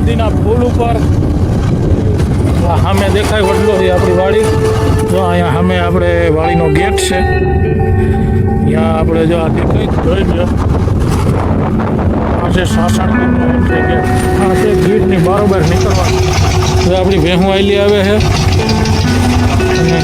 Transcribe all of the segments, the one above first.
નદીના પુલ ઉપર. સામે દેખાય વડલો છે આપણી વાડી. જો અહીંયા સામે આપણે વાડીનો ગેટ છે. ત્યાં આપણે જો આ દેખાય જોઈ લો પાસે સાસણ પાસે ગીટની બરોબર નીકળવા આપણી ભેહું આવેલી આવે છે. અને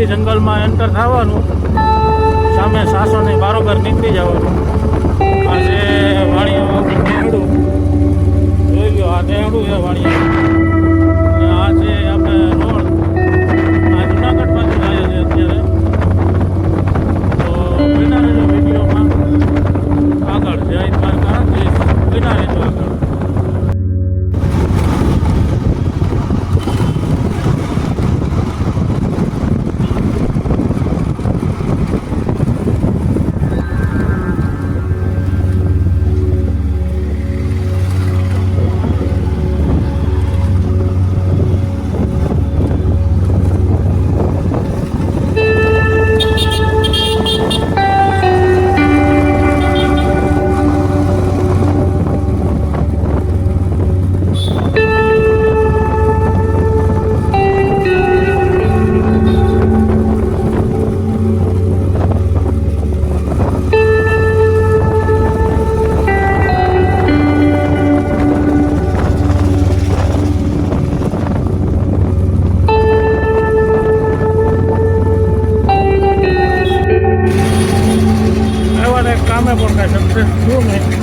અહીંથી જંગલમાં એન્ટર થવાનું, સામે સાસોની બારોબર નીકળી જવાનું. આજે વાણી જોઈ ગયો આ દેહડું છે વાણી Nag-perfume eh.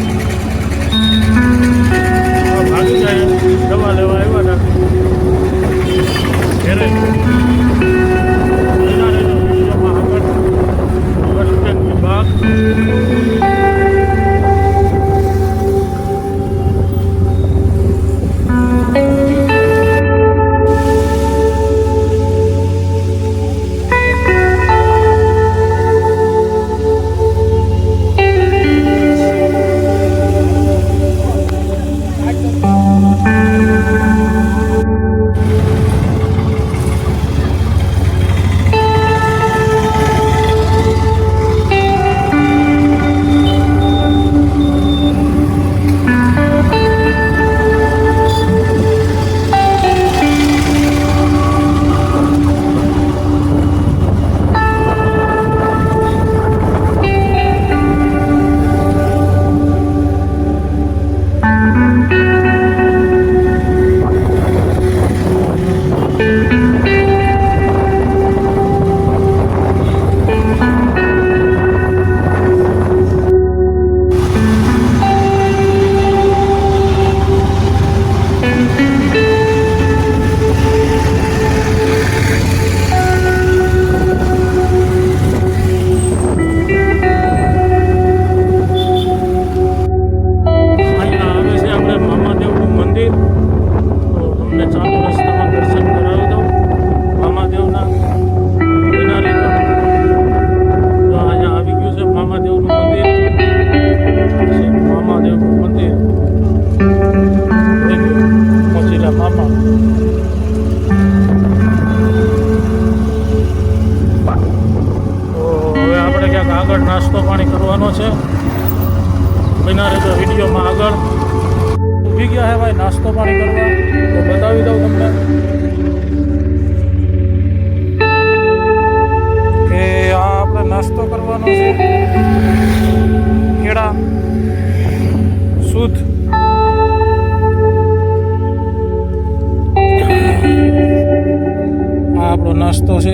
આપણો નાસ્તો છે.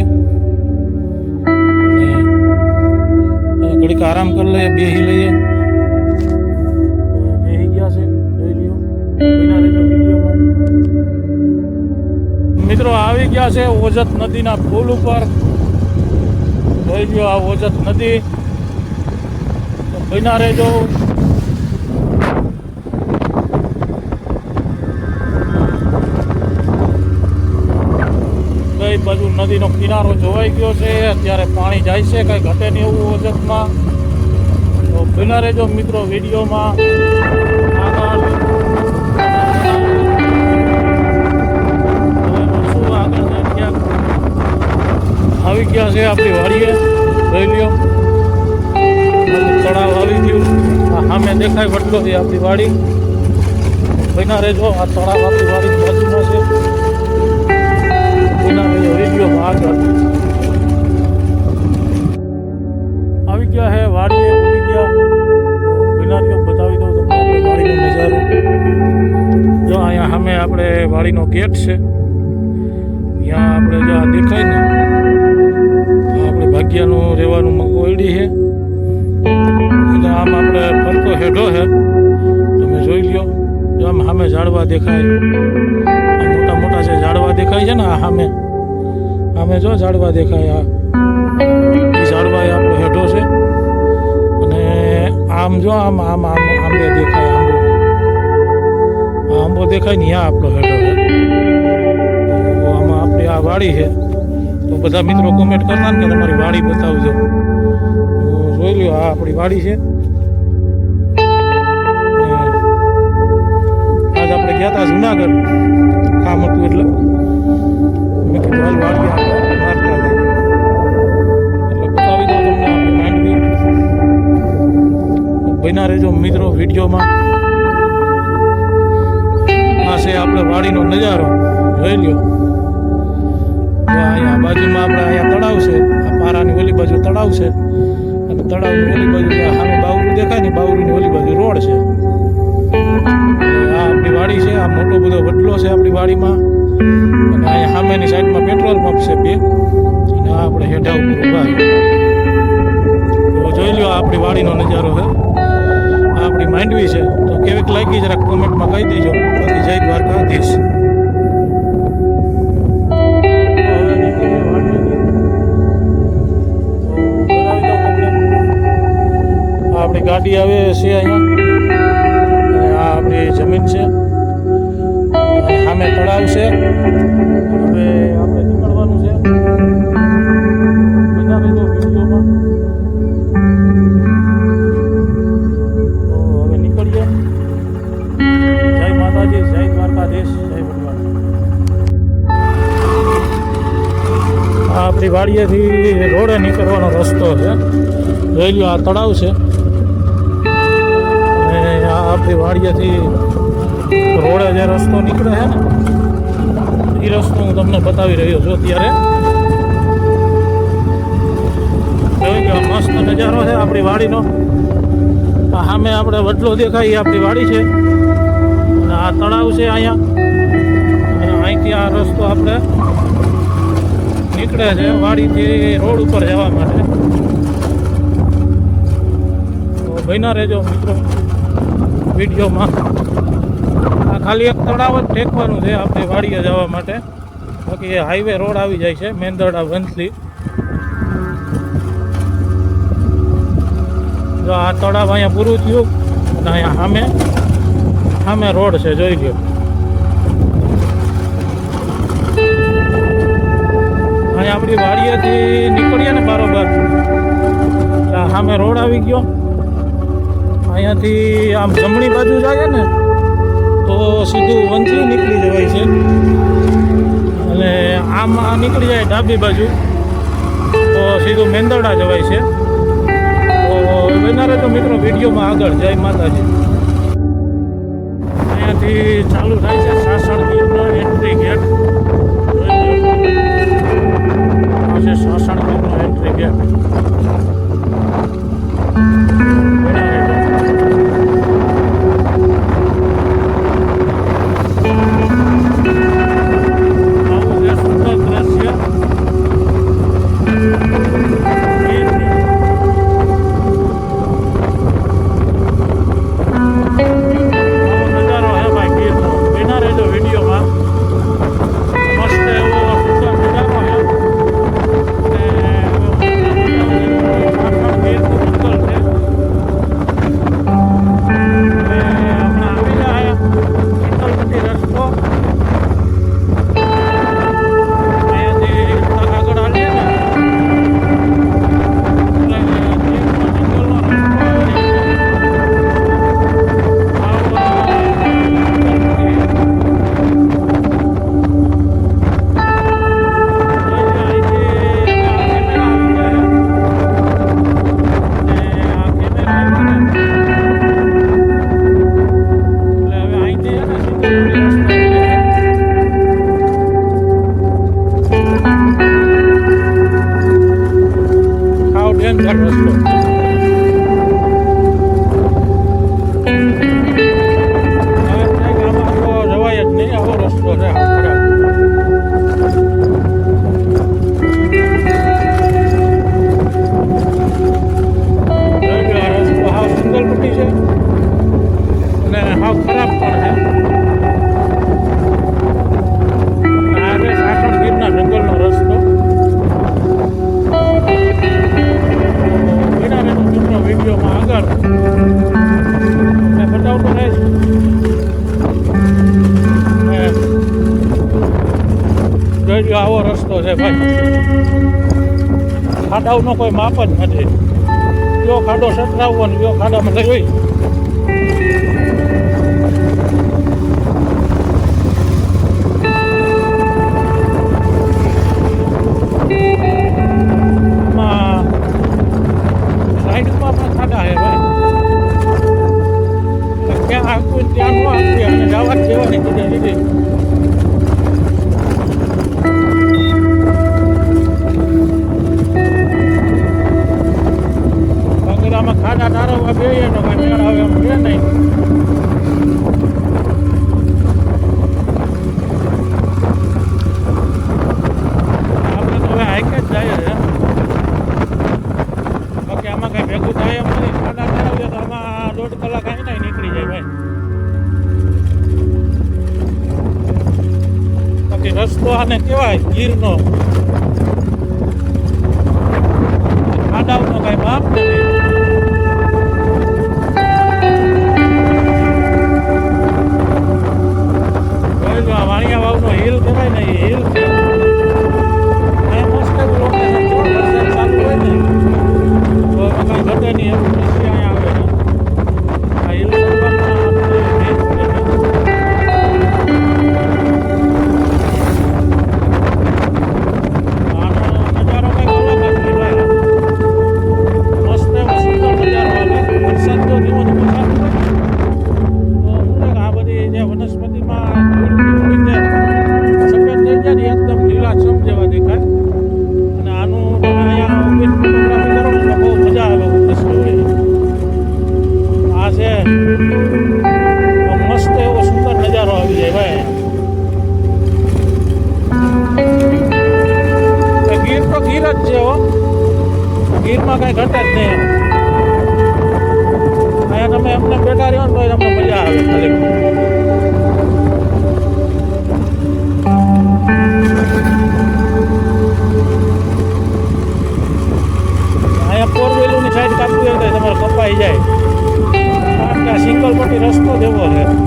ઘડીક આરામ કરી લઈએ બેસી લઈએ. બેસી ગયા છે, જોઈ લ્યો. બિના રહેજો મિત્રો આવી ગયા છે ઓજત નદીના પુલ ઉપર. જોઈ લ્યો આ ઓજત નદી. બિના રહેજો? નદીનો કિનારો જોવાઈ ગયો છે, અત્યારે પાણી જાય છે, કંઈ ઘટે નહીં એવું ઓજતમાં તો બિના રહેજો મિત્રો વિડીયોમાં આવી ગયા છે આપણી વાડીએ? જોઈ લ્યો. તળાવ આવી ગયું. સામે દેખાય વટલો છે આપણી વાડી. બિના રહેજો આ તળાવ આપણી વાડી બાજુમાં છે. રહેજો વિડીયોમાં આગળ આવી ગયા હે, વાડીએ ઉડી ગયા. વિનારીઓ બતાવી દઉં તમને વાડીનો નજારો. જો, અહીંયા સામે આપણે વાડીનો ગેટ છે. ત્યાં આપણે જો દેખાય ને આપણે ભાગ્યાનું રહેવાનું ઓયડી છે. અને આમ આપણે ફરતો હેઠો છે. તમે જોઈ લ્યો. જો આમ સામે ઝાડવા દેખાય. આ જે ઝાડવા દેખાય છે ને આ સામે? સામે જો ઝાડવા દેખાય આ. ઝાડવા આપણો હેઠો છે. અને આમ જો આમ આમ આમ આંબે દેખાય આંબો. આ આંબો દેખાય ને ત્યાં આપણો હેઠો છે. આમાં આપણી આ વાડી છે. તો બધા મિત્રો કોમેન્ટ કરતા ને કે તમારી વાડી બતાવજો. જોઈ લ્યો, આ આપણી વાડી છે. આજ આપણે ગયા હતા જુનાગઢ. કામ હતું એટલે મેં કીધું, હાલ એટલે બતાવી દઉં તમને આપણે માંડવી. બન્યા રહેજો મિત્રો વિડીયોમાં. આ છે આપણે વાડીનો નજારો. જોઈ લ્યો. અહીંયા બાજુમાં આપણે અહીંયા તળાવ છે. આ પારાની ઓલી બાજુ તળાવ છે. અને તળાવની ઓલી બાજુ સામે બાવરું દેખાય ને, બાવરીની ઓલી બાજુ રોડ છે. વાડી છે, આ મોટો બધો વડલો છે આપણી વાડીમાં. અને અહીંયા સામેની સાઈડમાં પેટ્રોલ પંપ છે બે. અને આ આપણે હેઠા ઉપર ઊભા જોઈ લો આપણી વાડીનો નજારો છે. આ આપણી માંડવી છે. તો કેવીક લાગી જરાક કોમેન્ટમાં કહી દેજો. બાકી જય દ્વારકાધીશ. આપણી ગાડી આવે છે અહીંયા. આપણી જમીન છે. સામે તળાવ છે. હવે આપણે નીકળવાનું છે. બના રહેજો વિડીયોમાં. તો હવે નીકળીએ. જય માતાજી, જય દ્વારકાધીશ, જય ભગવાન. આપણી વાડીએથી રોડે નીકળવાનો રસ્તો છે. જોઈ લો આ તળાવ છે. અને આપણી વાડીએથી રોડે જે રસ્તો નીકળે છે ને, એ રસ્તો હું તમને બતાવી રહ્યો છું અત્યારે. મસ્ત નજારો છે આપણી વાડીનો. સામે આપણે વડલો દેખાય, એ આપણી વાડી છે. અને આ તળાવ છે અહીંયા. અને અહીંથી આ રસ્તો આપણે નીકળે છે વાડીથી રોડ ઉપર જવા માટે. તો બન્યા રહેજો મિત્રો, વિડીયોમાં. ખાલી એક તળાવ જ ટેકવાનું છે આપણે વાડીએ જવા માટે. બાકી એ હાઈવે રોડ આવી જાય છે, મેંદરડા વંથલી. જો આ તળાવ અહીંયા પૂરું થયું અહીંયા સામે સામે રોડ છે, જોઈ લ્યો. અહીંયા આપણી વાડીએથી નીકળીએ ને બરોબર. સામે રોડ આવી ગયો. અહીંયાથી આમ જમણી બાજુ જાય ને તો સીધું વંથી નીકળી જવાય છે. અને આમ આ નીકળી જાય ડાબી બાજુ, તો સીધું મેંદરડા જવાય છે. તો વહેનારે તો મિત્રો વિડીયોમાં આગળ જય માતાજી. અહીંયાથી ચાલુ થાય છે સાસણ ગીરનો એન્ટ્રી ગેટ સાસણ ગીરનો એન્ટ્રી ગેટ ভয়ঙ্কর হতো વિડીયોમાં આગળ. તમને બતાવતો રહીશ. જોઈ લો આવો રસ્તો છે ભાઈ. ખાડાઓનો કોઈ માપ જ નથી. જો ખાડો સતરાવવો ને જો ખાડામાં થઈ હોય થઈ જાય. સિંગલ પટ્ટી રસ્તો દેવો છે.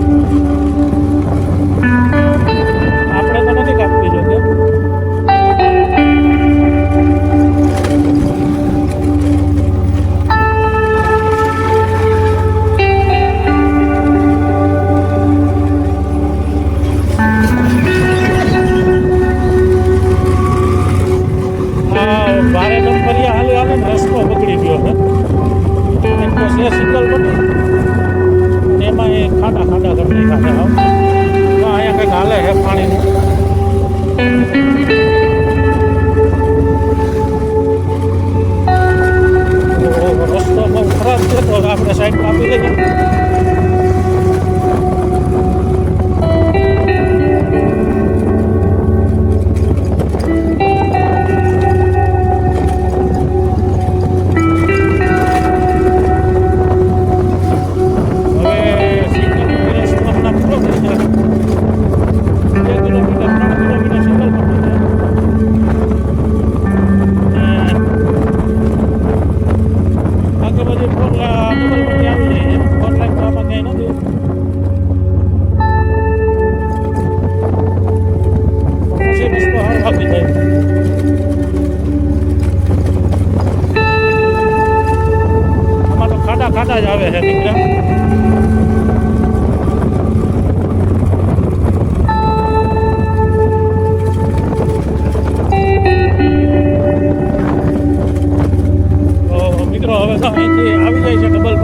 જાય છે ડબલ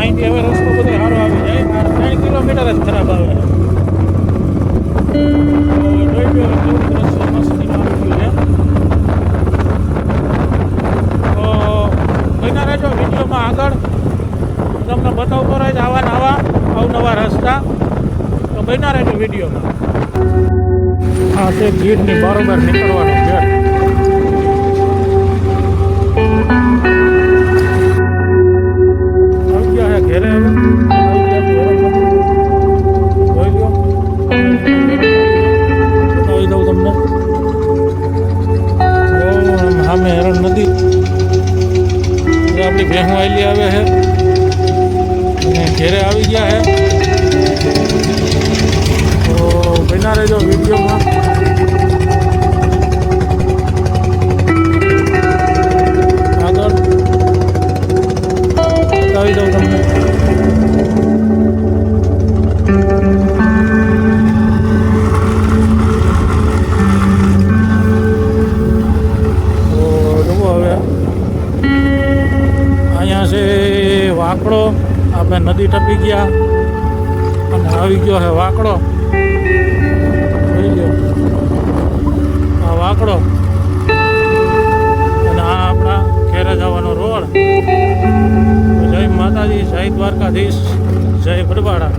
અહીંથી હવે રસ્તો બધો સારો આવી જાય. આ ત્રણ કિલોમીટર જ ખરાબ આવે. છે. આગળ. તમને બતાવતો રહીશ આવા નવા રસ્તા. તો બન્યા રહેજો વિડીયોમાં. આ તે ગીરની બરોબર નીકળવાનું છે ઘેરે હવે આવી ગયા છે હેરાન નથી. જોઈ લ્યો બતાવી દઉં તમને ઓમ સામે હેરાન નથી આપણી ભેહું આવેલી આવે છે અને ઘેરે આવી ગયા છે તો બના રહેજો વિડીયોમાં છે વાંકડો આપણે નદી ટપી ગયા અને આવી ગયો છે વાંકડો. આ વાંકડો. અને આ આપણા ઘેરે જવાનો રોડ. જય માતાજી, જય દ્વારકાધીશ, જય ભરવાડા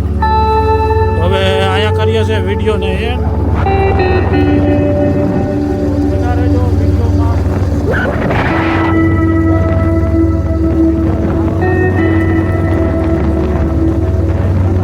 હવે અહીંયા કરીએ છીએ વિડીયોને એ